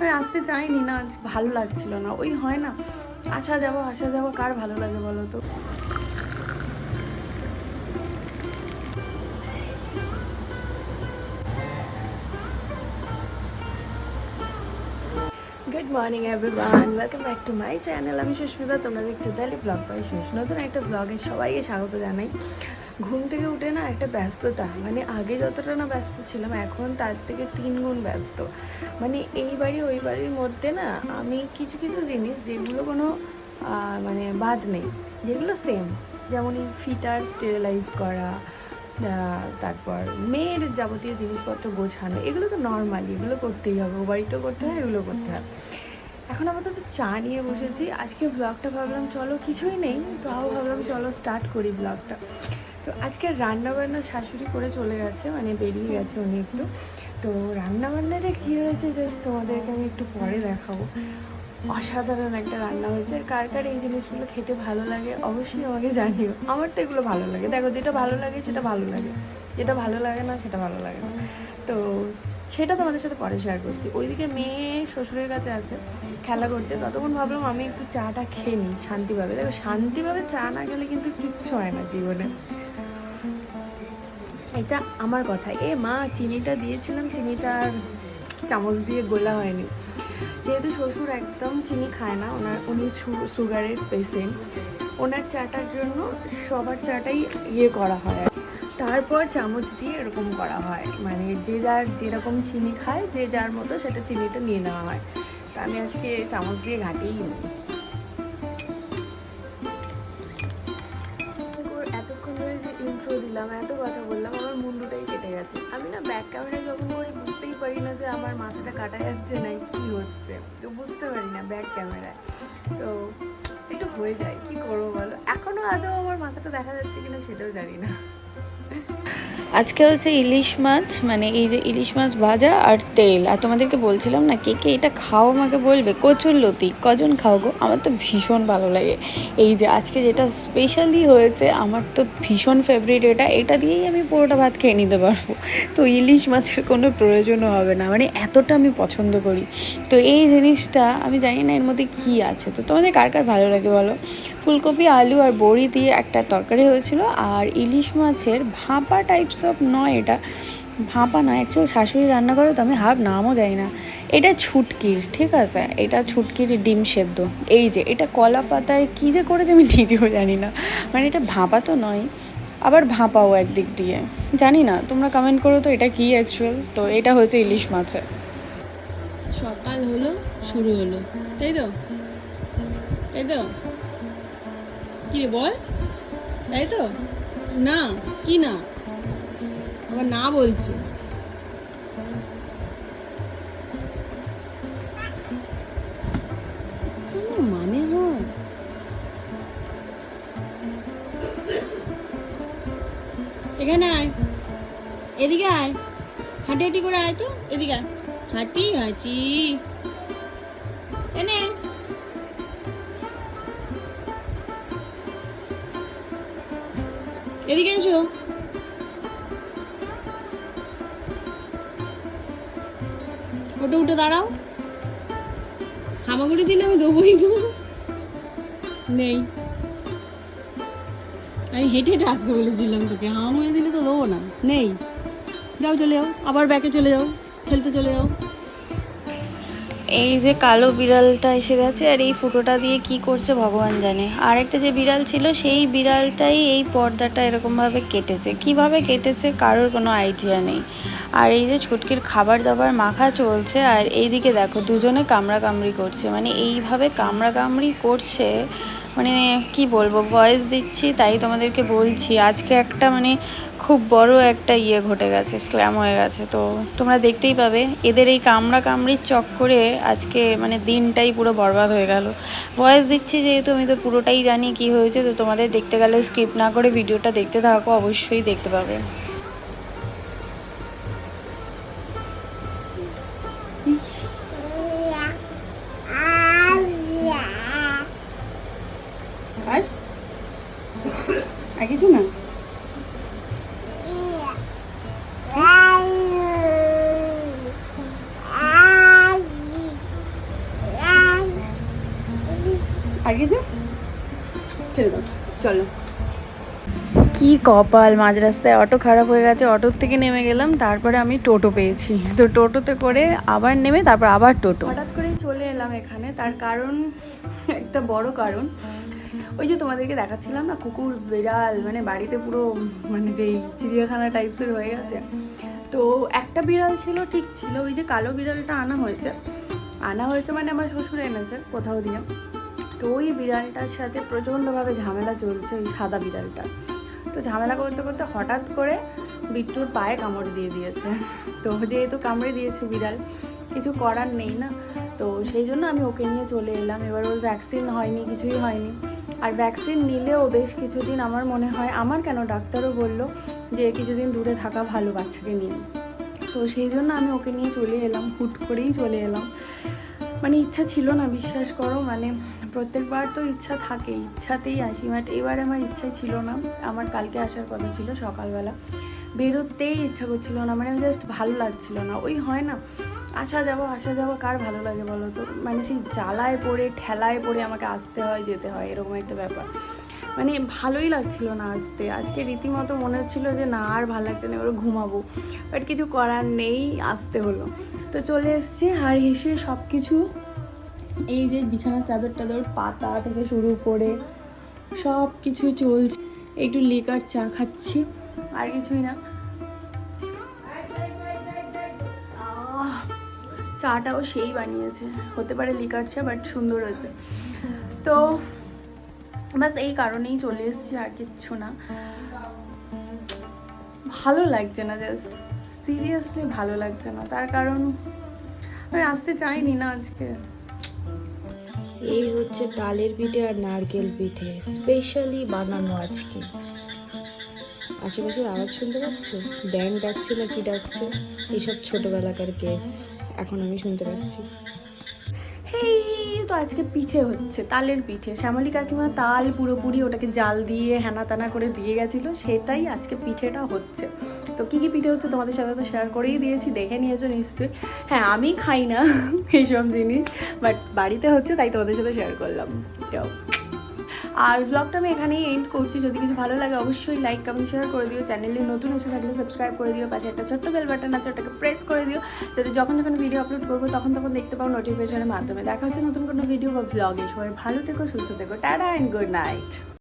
আমি আসতে চাইনি না, আজ ভালো লাগছিল না। ওই হয় না, আসা যাব আসা যাব, কার ভালো লাগে বলো তো? Good morning everyone welcome back to my channel আমি সুস্মিতা, তোমরা দেখছ তাহলে ব্লগ পাই সুস নতুন একটা ব্লগে সবাইকে স্বাগত জানাই। ঘুম থেকে উঠে না একটা ব্যস্ততা মানে আগে যতটা না ব্যস্ত ছিলাম, এখন তার থেকে তিন গুণ ব্যস্ত। মানে এই বাড়ি ওই বাড়ির মধ্যে না আমি কিছু কিছু জিনিস যেগুলো কোনো মানে বাদ নেই, যেগুলো সেম যেমন এই ফিটার স্টেরিলাইজ করা তারপর মেয়ের যাবতীয় জিনিসপত্র গোছানো, এগুলো তো নর্মালি এগুলো করতেই হবে, ও বাড়িতেও করতে হয়, এগুলো করতে হয়। এখন আপাতত চা নিয়ে বসেছি, আজকে ব্লগটা ভাবলাম চলো কিছুই নেই, তাও ভাবলাম চলো স্টার্ট করি ব্লগটা তো আজকে রান্না বান্না শাশুড়ি করে চলে গেছে মানে বেরিয়ে গেছে উনি একটু। তো রান্না বান্নাটা কী হয়েছে জাস্ট তোমাদেরকে আমি একটু পরে দেখাবো। অসাধারণ একটা রান্না হয়েছে। আর কার কার এই জিনিসগুলো খেতে ভালো লাগে অবশ্যই আমাকে জানিও। আমার তো এগুলো ভালো লাগে। দেখো, যেটা ভালো লাগে সেটা ভালো লাগে। যেটা ভালো লাগে না সেটা ভালো লাগে না। তো সেটা তোমাদের সাথে পরে শেয়ার করছি। ওইদিকে মেয়ে শ্বশুরের কাছে আছে, খেলা করছে। ততক্ষণ ভাবলাম আমি একটু চাটা খেয়ে নিই শান্তিভাবে। দেখো, শান্তিভাবে চা না খেলে কিন্তু কিচ্ছু হয় না জীবনে। এটা আমার কথা। এ মা, চিনিটা দিয়েছিলাম, চিনিটা আর চামচ দিয়ে গোলা হয়নি। যেহেতু শ্বশুর একদম চিনি খায় না, ওনার, উনি সুগারের পেশেন্ট ওনার চাটার জন্য সবার চাটাই ইয়ে করা হয়। তারপর চামচ দিয়ে এরকম করা হয়। মানে যে যার যেরকম চিনি খায়, যে যার মতো সেটা চিনিটা নিয়ে নেওয়া হয়। তা আমি আজকে চামচ দিয়ে ঘাটিয়েই নিই। আমার মাথাটা কাটা যাচ্ছে না, কি হচ্ছে? তো বুঝতে পারি না ব্যাক ক্যামেরায় তো একটু হয়ে যায়, কি করব বলো? এখনও আদৌ আমার মাথাটা দেখা যাচ্ছে কিনা সেটাও জানি না। আজকে হচ্ছে ইলিশ মাছ মানে এই যে ইলিশ মাছ ভাজা আর তেল। আর তোমাদেরকে বলছিলাম না, কে কে এটা খাও আমাকে বলবে? কচুর লতি, কজন খাও গো? আমার তো ভীষণ ভালো লাগে। এই যে আজকে যেটা স্পেশালি হয়েছে, আমার তো ভীষণ ফেভারিট এটা। এটা দিয়েই আমি পুরোটা ভাত খেয়ে নিতে পারব। তো ইলিশ মাছের কোনো প্রয়োজনও হবে না। মানে এতটা আমি পছন্দ করি। তো এই জিনিসটা, আমি জানি না এর মধ্যে কী আছে। তো তোমাদের কার কার ভালো লাগে বলো? ফুলকপি, আলু আর বড়ি দিয়ে একটা তরকারি হয়েছিল। আর ইলিশ মাছের ভাপা টাইপস অফ নয় এটা। ভাপা নয় অ্যাকচুয়াল শাশুড়ি রান্না করে তো আমি হাফ নামও জানি না। এটা ছুটকির, ঠিক আছে? এটা ছুটকির ডিম সেদ্ধ। এই যে, এটা কলা পাতায় কী যে করেছে আমি নিজেও জানি না। মানে এটা ভাপা তো নয়, আবার ভাপাও একদিক দিয়ে। জানি না, তোমরা কমেন্ট করো তো এটা কী অ্যাকচুয়াল তো এটা হয়েছে ইলিশ মাছের সকাল হলো, শুরু হলো। তাই তো? তাই তো? কি বল? তাই তো? না, কি না? আবার না বলছে। মানে হয়? এখানে আয়। এদিকে আয়। হাঁটি হাঁটি করে আয় তো। এদিকে হাঁটি হাঁটি। এনে। এদিকে এসো। ওটা উঠে দাঁড়াও। হামাগুড়ি দিলে আমি দেবোই গো নেই। আমি হেঁটে হেঁটে আসতে বলেছিলাম তোকে। হামাগুড়ি দিলে তো দেবো না। নেই। যাও চলে যাও। আবার ব্যাকে চলে যাও। খেলতে চলে যাও। এই যে কালো বিড়ালটা এসে গেছে আর এই ফুটোটা দিয়ে কি করছে ভগবান জানে। আরেকটা যে বিড়াল ছিল, সেই বিড়ালটাই এই পর্দাটা এরকমভাবে কেটেছে। কীভাবে কেটেছে কারোর কোনো আইডিয়া নেই। আর এই যে ছুটকির খাবার দাবার মাখা চলছে, আর এইদিকে দেখো দুজনে কামড়া কামড়ি করছে। মানে এইভাবে কামড়া কামড়ি করছে মানে কি বলব ভয়েস দিচ্ছি, তাই তোমাদেরকে বলছি, আজকে একটা মানে খুব বড় একটা ইয়ে ঘটে গেছে স্ল্যাম হয়ে গেছে। তো তোমরা দেখতেই পাবে, এদের এই কামড়া কামড়ির চক্করে আজকে মানে দিনটাই পুরো বরবাদ হয়ে গেল। ভয়েস দিচ্ছি যেহেতু, আমি তো পুরোটাই জানি কি হয়েছে, তো তোমাদের দেখতে গেলে স্কিপ না করে ভিডিওটা দেখতে থাকো, অবশ্যই দেখতে পাবে। ছেড়ে দাও। চলো। কি কপাল মাঝ রাস্তায় অটো খারাপ হয়ে গেছে অটোর থেকে নেমে গেলাম তারপরে আমি টোটো পেয়েছি। তো টোটোতে করে আবার নেমে তারপর আবার টোটো। হঠাৎ করেই চলে এলাম এখানে তার কারণ একটা বড় কারণ। ওই যে তোমাদেরকে দেখাচ্ছিলাম না কুকুর বিড়াল মানে বাড়িতে পুরো মানে যেই চিড়িয়াখানা টাইপসের হয়ে গেছে। তো একটা বিড়াল ছিল ঠিক ছিল ওই যে কালো বিড়ালটা আনা হয়েছে। আনা হয়েছে মানে আমার শ্বশুর এনেছে কোথাও দিয়ে। তো ওই বিড়ালটার সাথে প্রচণ্ডভাবে ঝামেলা চলছে, ওই সাদা বিড়ালটা তো ঝামেলা করতে করতে হঠাৎ করে বিট্টুর পায়ে কামড় দিয়ে দিয়েছে। তো যেহেতু কামড়ে দিয়েছে বিড়াল, কিছু করার নেই না। তো সেই জন্য আমি ওকে নিয়ে চলে এলাম। এবার ওর ভ্যাকসিন হয়নি, কিছুই হয়নি। আর ভ্যাকসিন নিলেও বেশ কিছুদিন আমার মনে হয়, আমার কেন ডাক্তারও বলল যে কিছুদিন দূরে থাকা ভালো বাচ্চাকে নিয়ে তো সেই জন্য আমি ওকে নিয়ে চলে এলাম, হুট করেই চলে এলাম। মানে ইচ্ছা ছিল না, বিশ্বাস করো মানে প্রত্যেকবার তো ইচ্ছা থাকে, ইচ্ছাতেই আসি বাট এবার আমার ইচ্ছাই ছিল না। আমার কালকে আসার কথা ছিল সকালবেলা। বেরোতেই ইচ্ছা করছিল না মানে জাস্ট ভালো লাগছিল না। ওই হয় না, আসা যাব আসা যাব, কার ভালো লাগে বলো তো? মানে সেই জ্বালায় পড়ে, ঠেলায় পড়ে আমাকে আসতে হয়, যেতে হয়, এরকম একটা ব্যাপার। মানে ভালোই লাগছিল না আসতে। আজকে রীতিমতো মনে হচ্ছিল যে না, আর ভালো লাগছে না এবার ঘুমাবো। বাট কিছু করার নেই, আসতে হলো। তো চলে এসছি আর এসে সব কিছু এই যে বিছানার চাদর টাদর, পাতা থেকে শুরু করে সব কিছু চলছে। একটু লিকার চা খাচ্ছি, আর কিছুই না। চাটাও সেই বানিয়েছে। হতে পারে লিকার চা বাট সুন্দর হয়েছে। তো বাস এই কারণেই চলে এসেছি, আর কিচ্ছু না। ভালো লাগছে না জাস্ট সিরিয়াসলি ভালো লাগছে না। তার কারণ আমি আসতে চাইনি না আজকে। এই হচ্ছে তালের পিঠে আর নারকেল পিঠে স্পেশালি বানানো আজকে। আশেপাশের আওয়াজ শুনতে পাচ্ছ? ব্যাং ডাকছে না কি ডাকছে? এইসব ছোটবেলাকার কেস এখন আমি শুনতে পাচ্ছি। হেই তো আজকে পিঠে হচ্ছে, তালের পিঠে। শ্যামলী কাকিমা তাল পুরোপুরি ওটাকে জাল দিয়ে হেনা তানা করে দিয়ে গেছিল, সেটাই আজকে পিঠেটা হচ্ছে। তো কী কী পিঠে হচ্ছে তোমাদের সাথে তো শেয়ার করেই দিয়েছি, দেখে নিয়েছো নিশ্চয়ই। হ্যাঁ আমি খাই না এইসব জিনিস বাট বাড়িতে হচ্ছে, তাই তোমাদের সাথে শেয়ার করলাম। তো আর ব্লগটা আমি এখানেই এন্ড করছি। যদি কিছু ভালো লাগে, অবশ্যই লাইক কমেন্ট শেয়ার করে দিও। চ্যানেলে নতুন এসে থাকলে সাবস্ক্রাইব করে দিও। পাশে একটা ছোট্ট বেল বাটন আছে, ওটাকে প্রেস করে দিও। যাতে যখন যখন ভিডিও আপলোড করব, তখন তখন দেখতে পাও নোটিফিকেশনের মাধ্যমে। দেখা হচ্ছে নতুন কোনো ভিডিও বা ব্লগে সবাই ভালো থেকো, সুস্থ থেকো। Tata and good night